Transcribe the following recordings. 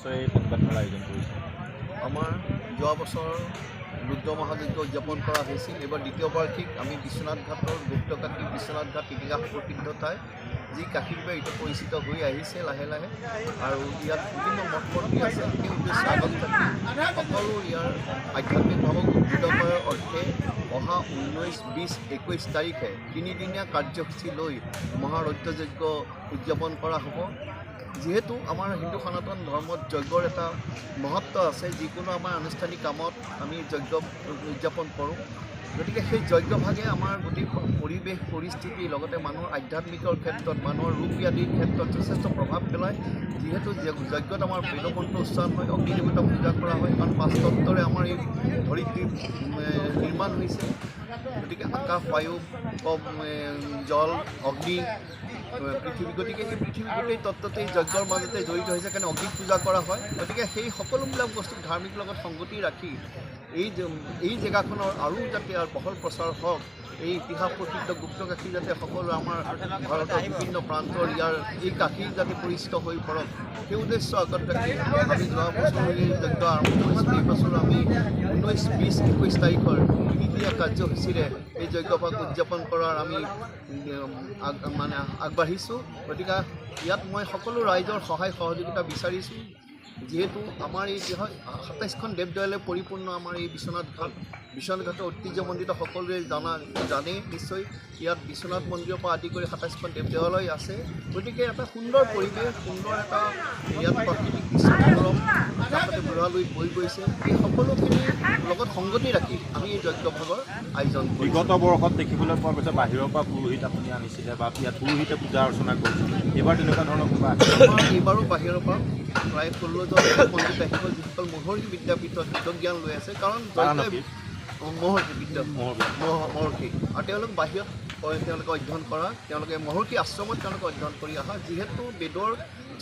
নিশ্চয় এই মেলা আয়োজন কৰিছে আমাৰ যোৱা বছৰ ৰুদ্ৰ মহাযজ্ঞ উদযাপন কৰা হৈছিল। এইবাৰ দ্বিতীয় বাৰ্ষিক আমি বিশ্বনাথ ঘাটৰ গুপ্তকাশী বিশ্বনাথ ঘাট ইতিহাস প্ৰসিদ্ধ ঠাই যি কাশীৰূপে এতিয়া পৰিচিত হৈ আহিছে লাহে লাহে আৰু ইয়াত বিভিন্ন মঠ মন্দিৰ আছে। সেই উদ্দেশ্যে আগত সকলো ইয়াৰ আধ্যাত্মিক ভাৱক উদ্বুদ্ধ কৰাৰ অৰ্থে অহা ঊনৈছ বিছ একৈছ তাৰিখে তিনিদিনীয়া কাৰ্যসূচী লৈ মহাৰৌদ্ৰযজ্ঞ উদযাপন কৰা হ'ব। যিহেতু আমাৰ হিন্দু সনাতন ধৰ্মত যজ্ঞৰ এটা মহত্ব আছে যিকোনো আমাৰ আনুষ্ঠানিক কামত আমি যজ্ঞ উদযাপন কৰোঁ। গতিকে সেই যজ্ঞভাগে আমাৰ গোটেই পৰিৱেশ পৰিস্থিতি লগতে মানুহৰ আধ্যাত্মিকৰ ক্ষেত্ৰত মানুহৰ ৰোগ ব্যাধিৰ ক্ষেত্ৰত যথেষ্ট প্ৰভাৱ পেলায়। যিহেতু যজ্ঞ- যজ্ঞত আমাৰ বেদমন্ত্ৰ উচ্চাৰণ হয় অগ্নি দেৱতাক পূজা কৰা হয় কাৰণ পাঁচ তত্ত্বৰে আমাৰ এই ধৰিত্ৰী নিৰ্মাণ হৈছে। গতিকে আকাশ, বায়ু জল, অগ্নি পৃথিৱী। গতিকে এই পৃথিৱী গোটেই তত্ত্বতেই যজ্ঞৰ মাজতে জড়িত হৈছে কাৰণে অগ্নিক পূজা কৰা হয়। গতিকে সেই সকলোবিলাক বস্তু ধাৰ্মিক লগত সংগতি ৰাখি এই এই জেগাখনৰ আৰু যাতে বহল প্ৰচাৰ হওক, এই ইতিহাস প্ৰসিদ্ধ গুপ্তকাশী যাতে সকলো আমাৰ ভাৰতৰ বিভিন্ন প্ৰান্তৰ ইয়াৰ এই কাশী যাতে পৰিচিত হৈ পৰক, সেই উদ্দেশ্য আগত ৰাখি আমি যোৱা বছৰ এই যজ্ঞ আৰম্ভ কৰিছোঁ। এই বছৰ আমি ঊনৈছ বিছ একৈছ তাৰিখৰ তিনিদিনীয়া কাৰ্যসূচীৰে এই যজ্ঞভাগ উদযাপন কৰাৰ আমি মানে আগবাঢ়িছোঁ। গতিকে ইয়াত মই সকলো ৰাইজৰ সহায় সহযোগিতা বিচাৰিছোঁ। যিহেতু আমাৰ এই কি হয় সাতাইছখন দেৱদেৱালে পৰিপূৰ্ণ আমাৰ এই বিশ্বনাথ ঘাট বিশ্বনাথ ঘাটৰ ঐতিহ্যমণ্ডিত সকলোৱে জানা জানেই নিশ্চয় ইয়াত বিশ্বনাথ মন্দিৰৰ পৰা আদি কৰি সাতাইছখন দেৱদেৱালয় আছে। গতিকে এটা সুন্দৰ পৰিৱেশ সুন্দৰ এটা ইয়াত প্ৰাকৃতিক দৃশ্য মনোৰম কাষতে বুঢ়ালৈ বৈ গৈছে। এই সকলোখিনিৰ লগত সংগতি ৰাখি আমি এই যজ্ঞভাগৰ আয়োজন বিগত বৰ্ষত দেখিবলৈ পোৱা গৈছে বাহিৰৰ পৰা পুৰোহিত আপুনি আনিছিলে বা ইয়াত পুৰোহিতে পূজা অৰ্চনা কৰিছিলে। এইবাৰ তেনেকুৱা ধৰণৰ কিবা এইবাৰো বাহিৰৰ পৰা প্ৰায় ষোল্লজন পণ্ডিত আহিব যিসকল মহৰ্ষি বিদ্যাপীঠত বিজ্ঞান লৈ আছে কাৰণ? মহৰ্ষি বিদ্যা মহৰ্ষি। মহ- মহৰ্ষি আৰু তেওঁলোক বাহিৰত তেওঁলোকে অধ্যয়ন কৰা তেওঁলোকে মহৰ্ষি আশ্ৰমত তেওঁলোকে অধ্যয়ন কৰি অহা যিহেতু বেদৰ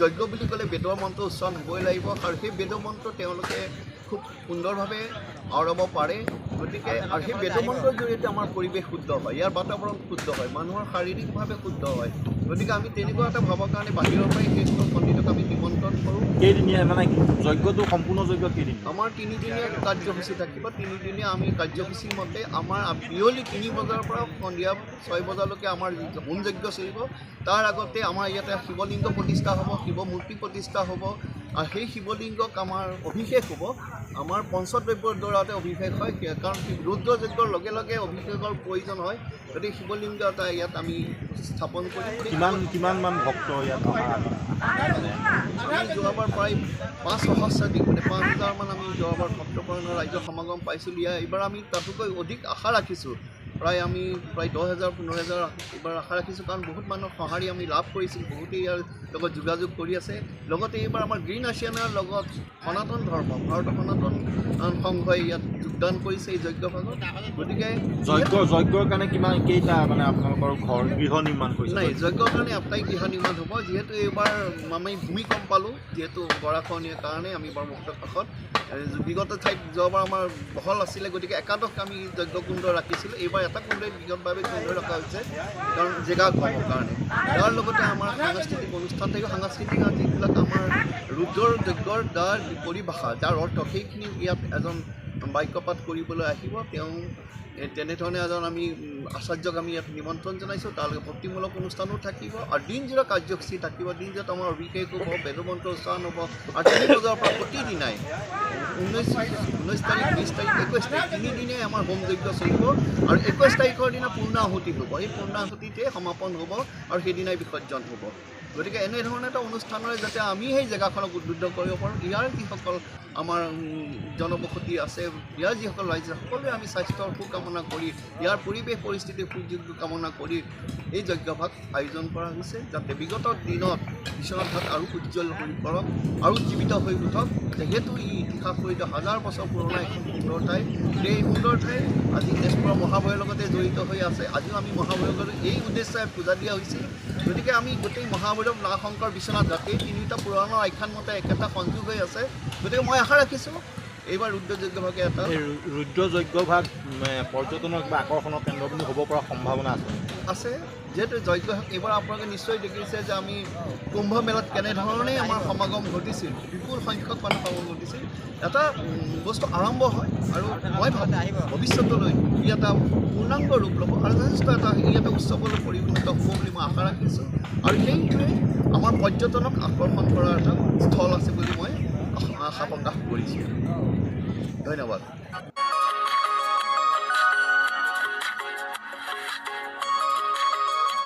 যজ্ঞ বুলি ক'লে বেদৰ মন্ত্ৰ উচ্চাৰণ হ'বই লাগিব আৰু সেই বেদ মন্ত্ৰ তেওঁলোকে খুব সুন্দৰভাৱে আওৰাব পাৰে গতিকে আৰু সেই বেদ মন্ত্ৰৰ জৰিয়তে আমাৰ পৰিৱেশ শুদ্ধ হয় ইয়াৰ বাতাবৰণ শুদ্ধ হয় মানুহৰ শাৰীৰিকভাৱে শুদ্ধ হয় গতিকে আমি তেনেকুৱা এটা ভাবৰ কাৰণে বাহিৰৰ পৰাই সেইসকল পণ্ডিতক আমি নিমন্ত্ৰণ কৰোঁ। কেইদিনীয়া মানে যজ্ঞটো সম্পূৰ্ণ যজ্ঞ কেইদিন? আমাৰ তিনিদিনীয়া কাৰ্যসূচী থাকিব। তিনিদিনীয়া আমি কাৰ্যসূচীৰ মতে আমাৰ বিয়লি তিনি বজাৰ পৰা সন্ধিয়া ছয় বজালৈকে আমাৰ হোম যজ্ঞ চলিব। তাৰ আগতে আমাৰ ইয়াতে শিৱলিংগ প্ৰতিষ্ঠা হ'ব শিৱ মূৰ্তি প্ৰতিষ্ঠা হ'ব। আৰু সেই শিৱলিংগক আমাৰ অভিষেক হ'ব। আমাৰ পঞ্চদ্ৰব্যৰ দ্বাৰাতে অভিষেক হয় কাৰণ কি ৰুদ্ৰ যজ্ঞৰ লগে লগে অভিষেকৰ প্ৰয়োজন হয়। গতিকে শিৱলিংগ এটা ইয়াত আমি স্থাপন কৰিম কিমান কিমান মান ভক্ত ইয়াত আমি যোৱাবাৰ প্ৰায় পাঁচ সহস্ৰাধিক মানে পাঁচ হাজাৰমান আমি যোৱাবাৰ ভক্তপৰায়ণৰ ৰাজ্যৰ সমাগম পাইছিলোঁ। ইয়াৰ এইবাৰ আমি তাতোকৈ অধিক আশা ৰাখিছোঁ। প্ৰায় আমি প্ৰায় দহ হাজাৰ পোন্ধৰ হাজাৰ এইবাৰ আশা ৰাখিছোঁ। কাৰণ বহুত মানুহৰ সঁহাৰি আমি লাভ কৰিছোঁ বহুতেই ইয়াৰ লগত যোগাযোগ কৰি আছে। লগতে এইবাৰ আমাৰ গ্ৰীণ আছিয়ানাৰ লগত সনাতন ধৰ্ম ভাৰতৰ সনাতন সংঘই ইয়াত যোগদান কৰিছে এই যজ্ঞভাগত গতিকে যজ্ঞ যজ্ঞৰ কাৰণে কিমান কেইটা মানে আপোনালোকৰ ঘৰ গৃহ নিৰ্মাণ কৰিছে? নাই যজ্ঞৰ কাৰণে আটাই গৃহ নিৰ্মাণ হ'ব। যিহেতু এইবাৰ আমি ভূমিকম্প পালোঁ যিহেতু গৰাখহনীয়াৰ কাৰণে আমি ব্ৰহ্মপুত্ৰ কাষত। এ, বিগত ঠাইত যোৱাবাৰ আমাৰ বহল আছিলে গতিকে একাদশ আমি যজ্ঞকুণ্ড ৰাখিছিলোঁ। এইবাৰ এটা কুণ্ডই বিগতভাৱে কুণ্ড ৰখা হৈছে কাৰণ জেগা কমৰ কাৰণে। তাৰ লগতে আমাৰ সাংস্কৃতিক অনুষ্ঠান থাকিব সাংস্কৃতিক যিবিলাক আমাৰ ৰুদ্ৰৰ যজ্ঞৰ যাৰ পৰিভাষা, যাৰ অৰ্থ সেইখিনি ইয়াত এজন বাক্যপাত কৰিবলৈ আহিব। তেওঁ তেনেধৰণে এজন আমি আচাৰ্যক আমি ইয়াত নিমন্ত্ৰণ জনাইছোঁ। তালৈকে ভক্তিমূলক অনুষ্ঠানো থাকিব। আৰু দিনজোৰা কাৰ্যসূচী থাকিব। দিনজোৰাত আমাৰ অভিষেক হ'ব বেদমন্ত্ৰ উচ্চাৰণ হ'ব। আৰু তিনি বজাৰ পৰা প্ৰতিদিনাই ঊনৈছ ঊনৈছ তাৰিখ বিছ তাৰিখ একৈছ তাৰিখ তিনিদিনেই আমাৰ হোম যজ্ঞ চলিব। আৰু একৈছ তাৰিখৰ দিনা পূৰ্ণাহুতি হ'ব। সেই পূৰ্ণাহুতিতে সমাপন হ'ব। আৰু সেইদিনাই বিসৰ্জন হ'ব। গতিকে এনেধৰণৰ এটা অনুষ্ঠানেৰে যাতে আমি সেই জেগাখনক উদ্বুদ্ধ কৰিব পাৰোঁ ইয়াৰ যিসকল আমাৰ জনবসতি আছে। ইয়াৰ যিসকল ৰাইজ, সকলোৱে আমি স্বাস্থ্যৰ সুকামনা কৰি, ইয়াৰ পৰিৱেশ পৰিস্থিতিৰ সুযোগ কামনা কৰি এই যজ্ঞভাগ আয়োজন কৰা হৈছে, যাতে বিগত দিনত বিশ্বনাথ ঘাট আৰু উজ্জ্বল হৈ পৰক আৰু জীৱিত হৈ উঠক। যিহেতু ই ইতিহাস জড়িত হাজাৰ বছৰ পুৰণা এখন সুন্দৰ ঠাই। এই সুন্দৰ ঠাই আজি তেজপুৰৰ মহাভয়ৰ লগতে জড়িত হৈ আছে। আজিও আমি মহাভৈৰৱক এই উদ্দেশ্যে পূজা দিয়া হৈছিল। গতিকে আমি গোটেই মহাভৈৰৱ নাগশংকৰ, বিশ্বনাথ ঘাট এই তিনিটা পুৰাণৰ আখ্যান মতে একেটা সংযোগ হৈ আছে। গতিকে মই আশা ৰাখিছোঁ। এইবাৰ ৰুদ্ৰযজ্ঞভাগে এটা। এই ৰু- ৰুদ্ৰ যজ্ঞভাগ উম, পৰ্যটনৰ কিবা আকৰ্ষণৰ কেন্দ্ৰ বুলি হ'ব পৰা সম্ভাৱনা আছে। আছে। যিহেতু যজ্ঞ এইবাৰ আপোনালোকে নিশ্চয় দেখিছে যে আমি কুম্ভ মেলাত কেনেধৰণেই আমাৰ সমাগম ঘটিছিল বিপুল সংখ্যক মানুহ সমাগম ঘটিছিল। এটা বস্তু আৰম্ভ হয় আৰু মই ভাবোঁ ভৱিষ্যতলৈ ই এটা পূৰ্ণাংগ ৰূপ ল'ব আৰু যথেষ্ট এটা ই এটা উৎসৱলৈ পৰিগণিত হ'ব বুলি মই আশা ৰাখিছোঁ। আৰু সেইটোৱে আমাৰ পৰ্যটনক আকৰ্ষণ কৰাৰ এটা স্থল আছে বুলি মই আশা প্ৰকাশ কৰিছোঁ ধন্যবাদ।